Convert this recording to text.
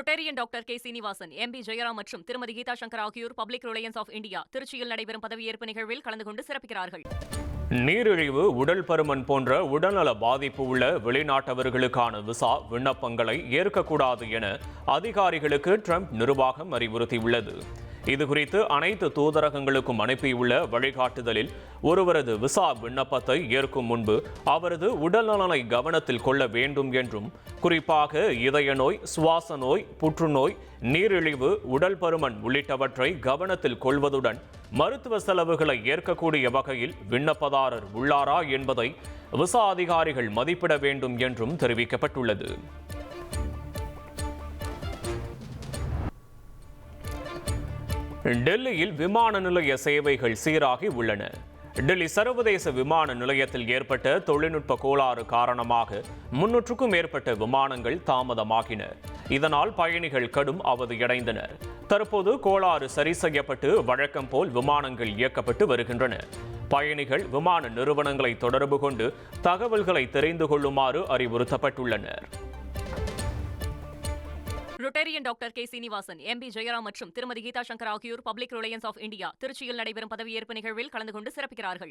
Rotarian doctor K. Srinivasan M. P. Jayaram மற்றும் திருமதி கீதா சங்கர் ஆகியோர் பப்ளிக் ரிலையன்ஸ் ஆஃப் இந்தியா திருச்சியில் நடைபெறும் பதவியேற்பு நிகழ்வில் கலந்து கொண்டு சிறப்பிக்கிறார்கள். நீரிழிவு உடல் பருமன் போன்ற உடல்நல பாதிப்பு உள்ள வெளிநாட்டவர்களுக்கான விசா விண்ணப்பங்களை ஏற்கக்கூடாது என அதிகாரிகளுக்கு ட்ரம்ப் நிர்வாகம் அறிவுறுத்தியுள்ளது. இதுகுறித்து அனைத்து தூதரகங்களுக்கும் அனுப்பியுள்ள வழிகாட்டுதலில் ஒருவரது விசா விண்ணப்பத்தை ஏற்கும் முன்பு அவரது உடல்நலனை கவனத்தில் கொள்ள வேண்டும் என்றும் குறிப்பாக இதய நோய் சுவாச நோய் புற்றுநோய் நீரிழிவு உடல் பருமன் உள்ளிட்டவற்றை கவனத்தில் கொள்வதுடன் மருத்துவ செலவுகளை ஏற்கக்கூடிய வகையில் விண்ணப்பதாரர் உள்ளாரா என்பதை விசா அதிகாரிகள் மதிப்பிட வேண்டும் என்றும் தெரிவிக்கப்பட்டுள்ளது. டெல்லியில் விமான நிலைய சேவைகள் சீராகி உள்ளன. டெல்லி சர்வதேச விமான நிலையத்தில் ஏற்பட்ட தொழில்நுட்ப கோளாறு காரணமாக முன்னூற்றுக்கும் மேற்பட்ட விமானங்கள் தாமதமாகின. இதனால் பயணிகள் கடும் அவதியடைந்தனர் தற்போது கோளாறு சரி செய்யப்பட்டு வழக்கம் போல் விமானங்கள் இயக்கப்பட்டு வருகின்றன. பயணிகள் விமான நிறுவனங்களை தொடர்பு கொண்டு தகவல்களை தெரிந்து கொள்ளுமாறு அறிவுறுத்தப்பட்டுள்ளனர். Rotarian doctor K. Srinivasan M. P. Jayaram மற்றும் திருமதி கீதா சங்கர் ஆகியோர் பப்ளிக் ரிலையன்ஸ் ஆஃப் இந்தியா திருச்சியில் நடைபெறும் பதவியேற்பு நிகழ்வில் கலந்து கொண்டு சிறப்பிக்கிறார்கள்.